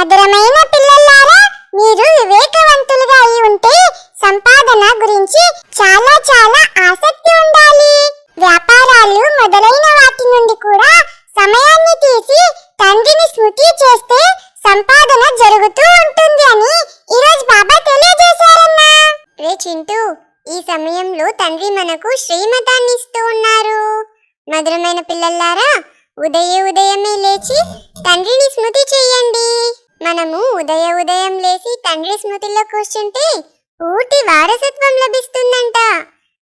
మధురమైన పిల్లలారా మీరు వివేకవంతులుగా అయి ఉంటే సంపాదన గురించి చాలా చాలా ఆసక్తి ఉండాలి. వ్యాపారాలు మొదలైన వాటి నుండి కూడా సమయాన్ని తీసి తండ్రిని స్మృతి చేస్తే సంపాదన జరుగుతూ ఉంటుంది అని ఈరోజు బాబా తెలియజేశారన్నా. రే చింటూ ఈ సమయంలో తండ్రి మనకు శ్రీమతాన్ని ఇస్తూ ఉన్నారు. మధురమైన పిల్లలారా ఉదయ ఉదయమే లేచి తండ్రిని స్మృతి చేయండి. మనము ఉదయ ఉదయం లేచి తండ్రి స్మృతిలో కూర్చుంటే పూర్తి వారసత్వం లభిస్తుందంట.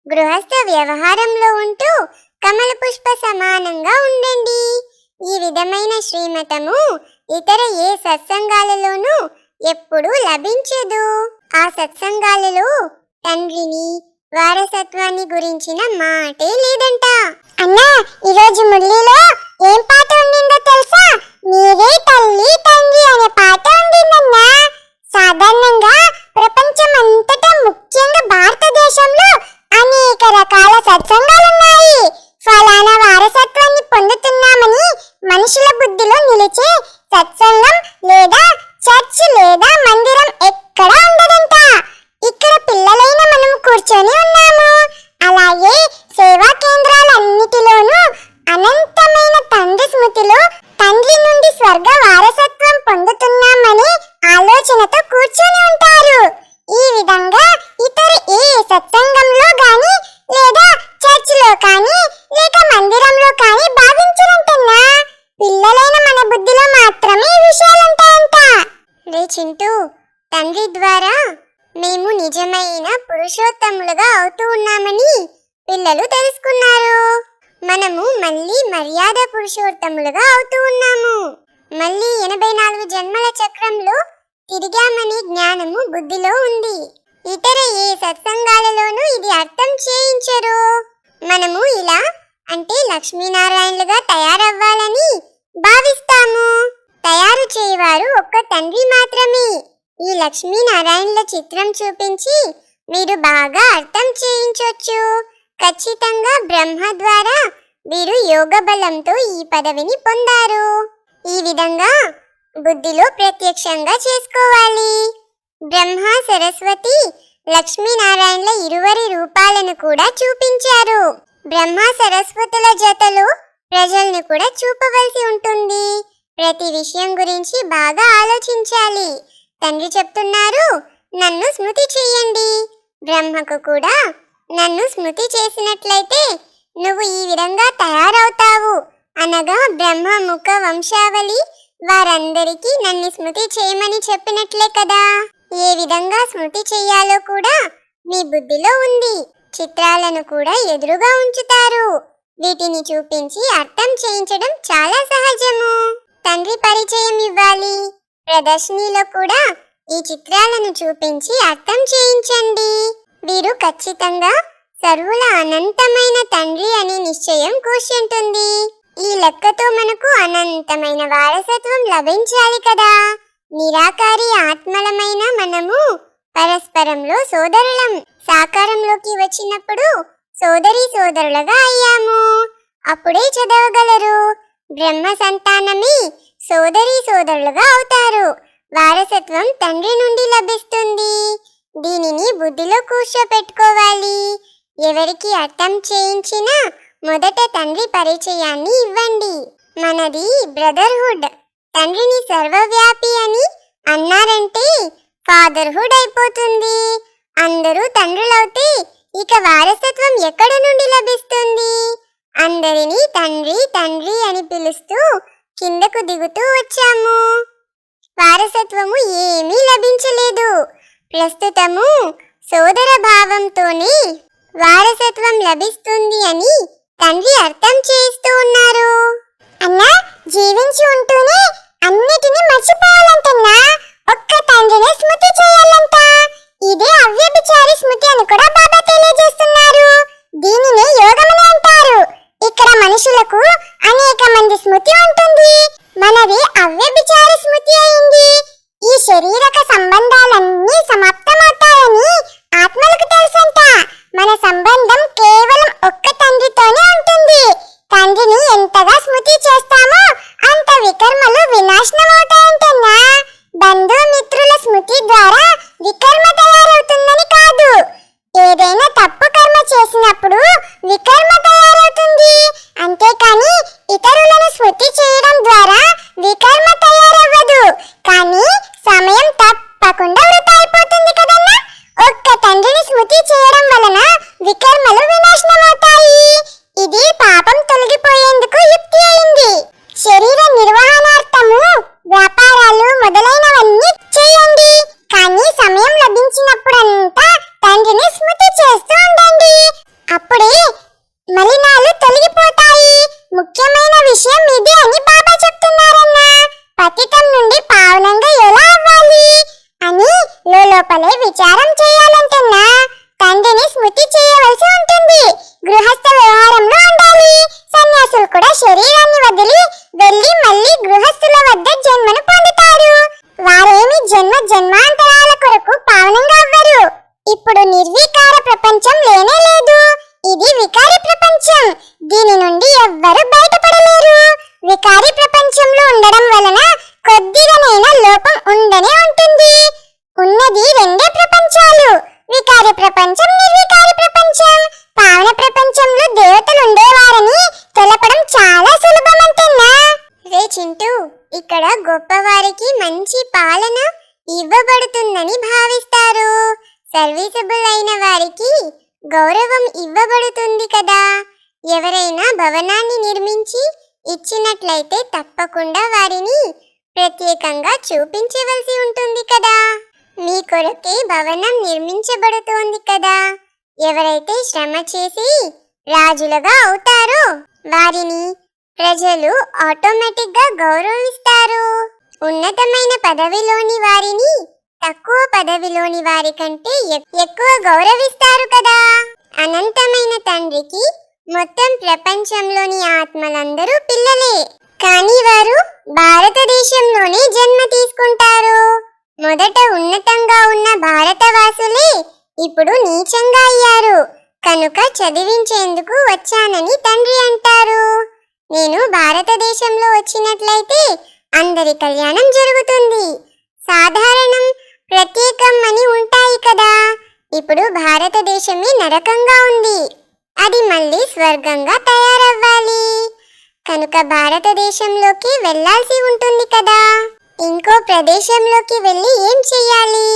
గృహస్థ వ్యవహారంలో ఉంటూ కమల పుష్ప సమానంగా ఉండండి. ఈ విధమైన శ్రీమతము ఇతర ఏ సత్సంగాలలోనూ ఎప్పుడూ లభించదు. ఆ సత్సంగాలలో తండ్రిని వారసత్వాన్ని గురించిన మాటే లేదంట. అన్నా ఈరోజు మురళిలో ఏం పాట ఉండిందో తెలుసా? మీరే తల్లి తండ్రి అనే పాట ఉండిందన్నా. సాధారణంగా ప్రపంచం అంతటా ముఖ్యంగా భారతదేశంలో అనేక రకాల సత్సంగ ఫలానా వారసత్వాన్ని పొందుతున్నామని మనుషుల బుద్ధిలో నిలిచే సత్సంగం లేదా చర్చ్ లేదా మందిరం ఎక్కడా ఉండదంట ఇక్కడ పిల్లలైన మనం కూర్చొని ఉన్నాము అలాగే సేవా కేంద్రాలన్నిటిలోనూ అనంతమైన తండ్రి స్మృతిలో తండ్రి నుండి స్వర్గ వారసత్వం పొందుతున్నామనే ఆలోచనతో కూర్చొని ఉంటారు ఈ విధంగా ఇతర ఏ సత్సంగంలో గాని లేదా చర్చిలో కానీ లేక మందిరంలో కానీ భావించరంటన్నా పిల్లలైన మన బుద్ధిలో మాత్రమే ఈ విషయాలుంటాయంట రే చింటూ తండ్రి ద్వారా మేము నిజమైన పురుషోత్తములుగా అవుతూ ఉన్నామని పిల్లలు తెలుసుకున్నారు. మనము మళ్ళీ మర్యాద పురుషోత్తములుగా అవుతూ ఉన్నాము. మళ్ళీ ఎనభై నాలుగు జన్మల చక్రంలో తిరిగామని జ్ఞానము బుద్ధిలో ఉంది. ఇతర ఏ సత్సంగాలలోనూ ఇది అర్థం చేయించరు. మనము ఇలా అంటే లక్ష్మీనారాయణలుగా తయారవ్వాలని భావిస్తాము. తయారు చేయవారు ఒక్క తండ్రి మాత్రమే. ఈ లక్ష్మీనారాయణుల చిత్రం చూపించి మీరు బాగా అర్థం చేయించవచ్చు ఖచ్చితంగా బ్రహ్మ ద్వారా వీరు యోగ బలంతో ఈ పదవిని పొందారు. ఈ విధంగా బుద్ధిలో ప్రత్యక్షంగా చేసుకోవాలి. బ్రహ్మ సరస్వతి లక్ష్మీనారాయణల ఇరువరి రూపాలను కూడా చూపించారు. బ్రహ్మ సరస్వతుల జతలో ప్రజల్ని కూడా చూపవలసి ఉంటుంది. ప్రతి విషయం గురించి బాగా ఆలోచించాలి. తండ్రి చెప్తున్నారు నన్ను స్మృతి చెయ్యండి బ్రహ్మకు కూడా నన్ను స్మృతి చేసినట్లయితే నువ్వు ఈ విధంగా తయారవుతావు అనగా బ్రహ్మ ముఖ వంశావళి వారందరికీ నన్ను స్మృతి చేయమని చెప్పినట్లే కదా. ఏ విధంగా స్మృతి చెయ్యాలో కూడా మీ బుద్ధిలో ఉంది. చిత్రాలను కూడా ఎదురుగా ఉంచుతారు. వీటిని చూపించి అర్థం చేయించడం చాలా సహజము. తండ్రి పరిచయం ఇవ్వాలి. ప్రదర్శనలో కూడా ఈ చిత్రాలను చూపించి అర్థం చేయించండి. వీరు ఖచ్చితంగా సర్వుల అనంతమైన తండ్రి అనే నిశ్చయం కూర్చుంటుంది ఈ లెక్కతో మనకు అనంతమైన వారసత్వం లభించాలి కదా. నిరాకారి ఆత్మలమైన మనము పరస్పరంలో సోదరులం. సాకారంలోకి వచ్చినప్పుడు సోదరి సోదరులుగా అయ్యాము. అప్పుడే చదవగలరు. బ్రహ్మ సంతానమే సోదరి సోదరులుగా అవుతారు. వారసత్వం తండ్రి నుండి లభిస్తుంది. దీనిని బుద్ధిలో కూర్చోపెట్టుకోవాలి. ఎవరికి అర్థం చేయించినా మొదట తండ్రి పరిచయాన్ని ఇవ్వండి. మనది బ్రదర్హుడ్. తండ్రిని సర్వవ్యాపి అని అన్నారంటే ఫాదర్హుడ్ అయిపోతుంది. అందరూ తండ్రులవుతే ఇక వారసత్వం ఎక్కడ నుండి లభిస్తుంది? అందరినీ తండ్రి తండ్రి అని పిలుస్తూ కిందకు దిగుతూ వచ్చాము. వారసత్వము ఏమీ లభించలేదు. ప్రస్తుతము సోదర భావంతోనే వారసత్వం లభిస్తుంది అని తండ్రి అర్థం చేస్తూ ఉన్నారు. ఇతరులను స్మృతి చేయడం ద్వారా వికర్మ తయారవ్వదు. కానీ సమయం తప్పకుండా వృధా అయిపోతుంది కదన్నా? ఒక్క తండ్రిని స్మృతి చేయడం వలన వికర్మలు వినాశనమవుతాయి. ఇది పాపం తొలగిపోయేందుకు యుక్తి అయింది. శరీర నిర్వహణార్థము వ్యాపారాలు మొదలైనవన్నీ చేయండి. కానీ సమయం లభించినప్పుడంతా తండ్రిని స్మృతి చేస్తూ ఉండండి. అప్పుడే మలిన శరీరాన్ని వదిలి వెళ్ళి మళ్ళీ గృహస్థుల వద్ద జన్మను పొందుతారు. వారేమి జన్మ జన్మాంతర ఎవరైనా భవనాన్ని నిర్మించి ఇచ్చినట్లయితే తప్పకుండా వారిని ప్రత్యేకంగా చూపించవలసి ఉంటుంది కదా. మీ కొరకే భవనం నిర్మించబడుతోంది కదా. ఎవరైతే శ్రమ చేసి రాజులుగా అవుతారో వారిని ప్రజలు ఆటోమేటిక్గా గౌరవిస్తారు. ఉన్నతమైన పదవిలోని వారిని తక్కువ పదవిలోని వారి కంటే ఎక్కువ గౌరవిస్తారు కదా. అనంతమైన తండ్రికి మొత్తం ప్రపంచంలోని ఆత్మలందరూ పిల్లలే. కానీ వారు భారతదేశంలోనే జన్మ తీసుకుంటారు. మొదట ఉన్నతంగా ఉన్న భారతవాసులే ఇప్పుడు నీచంగా అయ్యారు. కనుక చదివించేందుకు వచ్చానని తండ్రి అంటారు. నేను భారతదేశంలో వచ్చినట్లయితే అందరి కళ్యాణం జరుగుతుంది. సాధారణం ప్రత్యేకం అని ఉంటాయి కదా. ఇప్పుడు భారతదేశమే నరకంగా ఉంది. అది మళ్ళీ స్వర్గంగా తయారవ్వాలి. కనుక భారతదేశంలోకి వెళ్ళాల్సి ఉంటుంది కదా. ఇంకో ప్రదేశంలోకి వెళ్ళి ఏం చెయ్యాలి?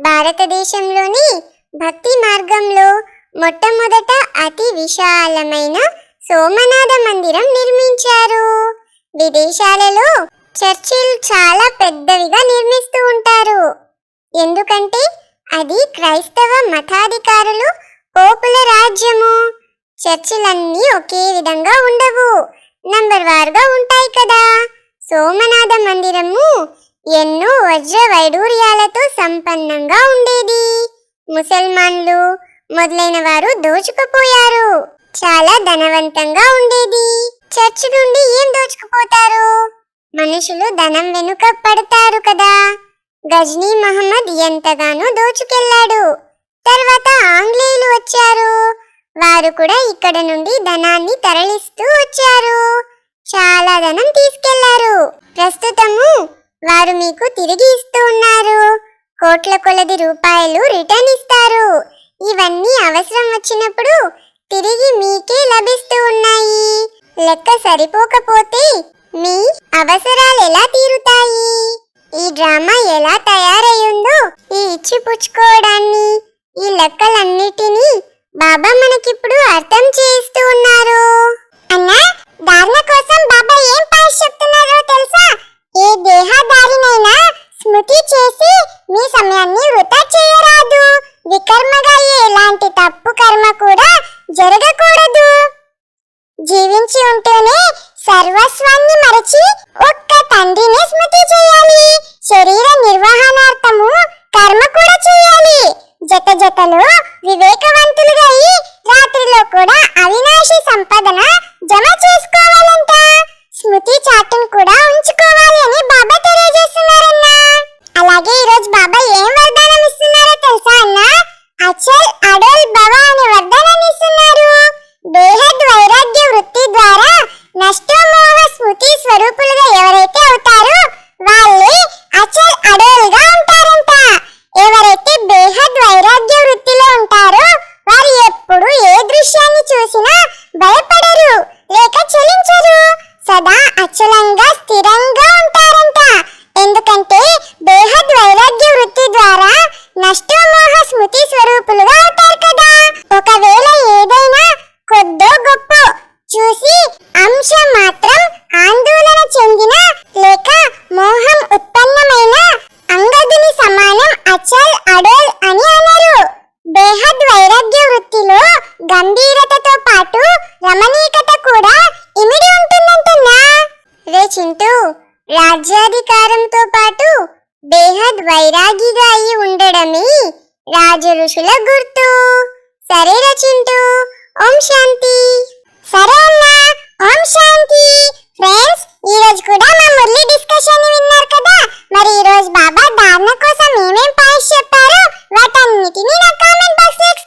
భారతదేశంలోని భక్తి మార్గంలో మొట్టమొదట అతి విశాలమైన సోమనాథ మందిరం నిర్మించారు. విదేశాలలో చర్చిలు చాలా పెద్దవిగా నిర్మిస్తూ ఉంటారు. ఎందుకంటే అది క్రైస్తవ మతాధికారులు పోపుల రాజ్యము. చర్చిలన్నీ ఒకే విధంగా ఉండవు. నంబర్ వారుగా ఉంటాయి కదా. సోమనాథ మందిరము ఎన్నో వజ్ర వైడూర్యాలతో సంపన్నంగా ఉండేది. ముసల్మాన్లు మొదలైన వారు దోచుకుపోయారు. చాలా ధనవంతంగా ఉండేది. చర్చి నుండి ఏం దోచుకుపోతారు? మనుషులు ధనం వెనుక పడతారు కదా. గజ్నీ మహమ్మద్ ఎంతగానో దోచుకెళ్ళాడు తర్వాత ఆంగ్లేయులు వచ్చారు. వారు కూడా ఇక్కడ నుండి ధనాన్ని తరలిస్తూ వచ్చారు. చాలా ధనం తీసుకెళ్ళారు. ప్రస్తుతము వారు మీకు తిరిగి ఇస్తూ ఉన్నారు. కోట్ల కొలది రూపాయలు రిటర్న్ ఇస్తారు. ఇవన్నీ అవసరం వచ్చినప్పుడు తిరిగి మీకే లభిస్తూ ఉన్నాయి. లెక్క సరిపోకపోతే మీ అవసరాలు ఎలా తీరుతాయి? ఈ డ్రామా ఎలా తయారయ్యిందో ఈ ఇచ్చి పుచ్చుకోవడాన్ని ఈ లెక్కలన్నిటినీ బాబా మనకిప్పుడు అర్థం చేస్తూ ఉన్నారు. అన్నా ధారణ కోసం బాబా ఏం పాయింట్స్ చెప్తున్నారో తెలుసా? ఏ దేహదారినైనా స్మృతి చేసి మీ సమయాన్ని వృధా చేయరాదు. వికర్మగా ఎలాంటి తప్పు కర్మ కూడా జరగకూడదు. జీవించి ఉంటేనే సర్వస్వాన్ని మరచి ఒక్క తండ్రిని స్మృతి చేయాలి. శరీర నిర్వహణార్థము కర్మ కూడా చేయాలి. జత జతలో వివేకవంతులుగా అయి రాజ్యాధికారంతో పాటు బేహద్ వైరాగిగా అయి ఉండడమే రాజు ఋషుల గుర్తు. సరే రే ఓం శాంతి. సరే అన్నా ఓం శాంతి. ఫ్రెండ్స్ ఈ రోజు కూడా మా మురళి డిస్కషన్ని విన్నారు కదా? మరి ఈ రోజు బాబా ధారణ కోసం ఏమేం పాయింట్స్ చెప్పారో వాటన్నిటిని నా కామెంట్ బాక్స్